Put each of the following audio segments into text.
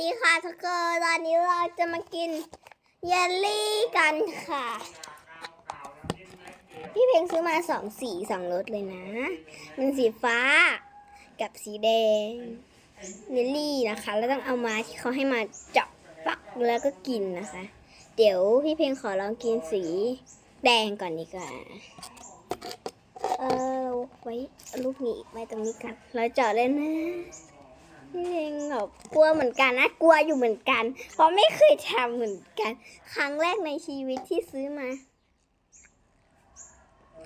ดีค่ะทุกคนตอนนี้เราจะมากินเยลลี่กันค่ะ พี่เพลงซื้อมาสองสีสองรสเลยนะ มันสีฟ้ากับสีแดงเยลลี่นะคะ แล้วต้องเอามาที่เขาให้มาเจาะปักแล้วก็กินนะคะ เดี๋ยวพี่เพลงขอลองกินสีแดงก่อนดีกว่าเออไว้ลูกนี้ไว้ตรงนี้กันเราเจาะเลยนะ พี่เพลงแบบกลัวเหมือนกันนะ กลัวอยู่เหมือนกัน เพราะไม่เคยทำเหมือนกัน ครั้งแรกในชีวิตที่ซื้อมา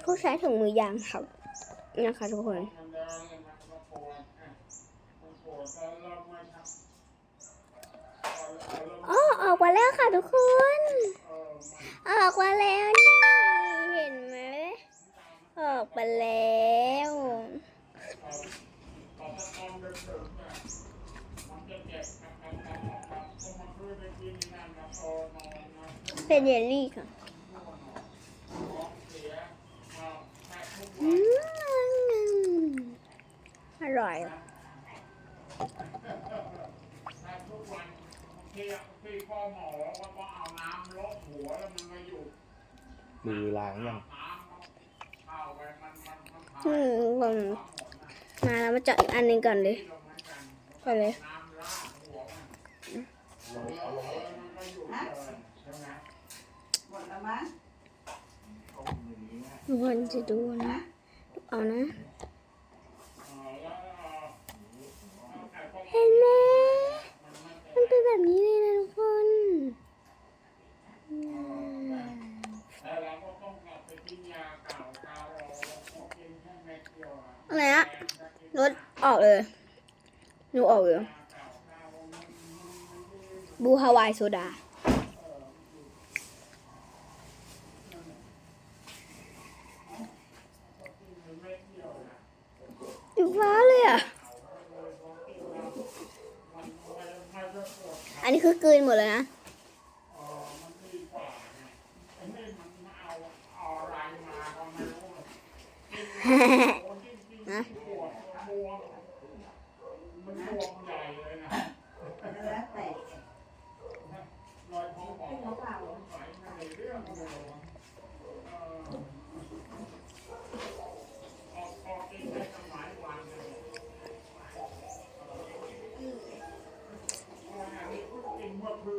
เขาใช้ถุงมือยางครับนะคะทุกคนอ๋อออกมาแล้วค่ะทุกคน ออกมาแล้วนี่เห็นไหมออกมาแล้ว เป็นเยลลี่ค่ะอืมอร่อยที่ที่พ่อหมอว่าต้องเอาน้ำลดหัวแล้วมันมาอยู่มือล้างยังน้ำเข้าไปมันมันมันอืมผมมาแล้วมาเจาะอีกอันหนึงก่อนเลยก่อนเลยน้ำลาด หัวมันมันก็อยู่เลยใช่ไหมหมดแล้วมั้งทุกคนจะดูนะเอานะเออแล้วเออไอ้พวกเห็นไหมมันเป็นแบบนี้เลยนะทุกคนอืมแล้วเราก็ต้องกลับไปกินยาเก่าเก่าเรากินแค่เม็ดเดียวอะอะไรนะรถออกเลยหนูออกเลยบูฮาวายโซดา อยู่ฟ้าเลยอะ อั นนี้คือกลืนหมดเลยนะไอ้นี่มันเอาเอาอะไรมาก็ เขี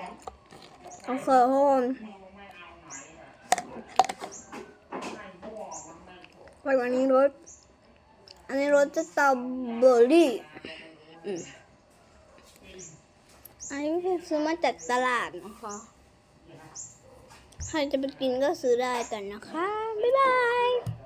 ยนโอเคทุกคนไม่เอาไหนอะให้มั่วมันไปวันนี้รถ อันนี้รถจะตอเบอร์รี่อืม อันนี้พี่ซื้อมาจากตลาดนะคะ ใครจะไปกินก็ซื้อได้กันนะคะ บ๊ายบาย